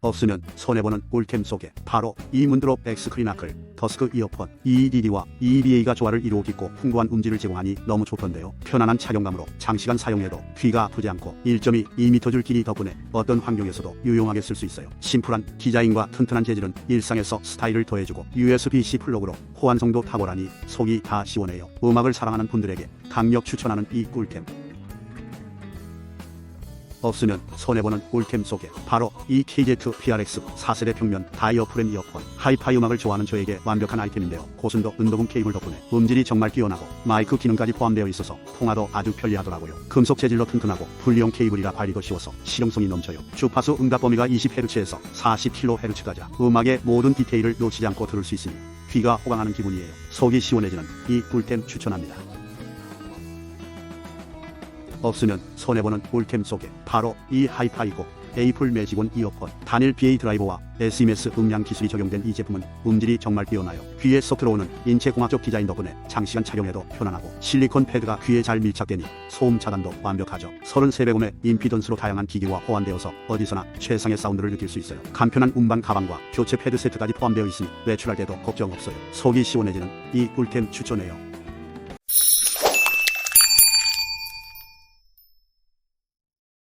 없으면 손해보는 꿀템 속에 바로 이 문드롭 엑스크리나클 더스크 이어폰 EDD와 EBA가 조화를 이루어 깊고 풍부한 음질을 제공하니 너무 좋던데요. 편안한 착용감으로 장시간 사용해도 귀가 아프지 않고 1.22m 줄 길이 덕분에 어떤 환경에서도 유용하게 쓸 수 있어요. 심플한 디자인과 튼튼한 재질은 일상에서 스타일을 더해주고 USB-C 플러그로 호환성도 탁월하니 속이 다 시원해요. 음악을 사랑하는 분들에게 강력 추천하는 이 꿀템 없으면 손해보는 꿀템 속에 바로 이 KZ PRX 4세대 평면 다이어프램 이어폰 하이파이 음악을 좋아하는 저에게 완벽한 아이템인데요. 고순도 은도금 케이블 덕분에 음질이 정말 뛰어나고 마이크 기능까지 포함되어 있어서 통화도 아주 편리하더라고요. 금속 재질로 튼튼하고 분리형 케이블이라 관리도 쉬워서 실용성이 넘쳐요. 주파수 응답 범위가 20Hz에서 40kHz까지 음악의 모든 디테일을 놓치지 않고 들을 수 있으니 귀가 호강하는 기분이에요. 속이 시원해지는 이 꿀템 추천합니다 없으면 손해보는 꿀템 속에 바로 이 하이파이고 에이플 매직온 이어폰 단일 BA 드라이버와 SMS 음량 기술이 적용된 이 제품은 음질이 정말 뛰어나요. 귀에 쏙 들어오는 인체공학적 디자인 덕분에 장시간 착용해도 편안하고 실리콘 패드가 귀에 잘 밀착되니 소음 차단도 완벽하죠. 33배음의 임피던스로 다양한 기기와 호환되어서 어디서나 최상의 사운드를 느낄 수 있어요. 간편한 운반 가방과 교체 패드 세트까지 포함되어 있으니 외출할 때도 걱정 없어요. 속이 시원해지는 이 꿀템 추천해요.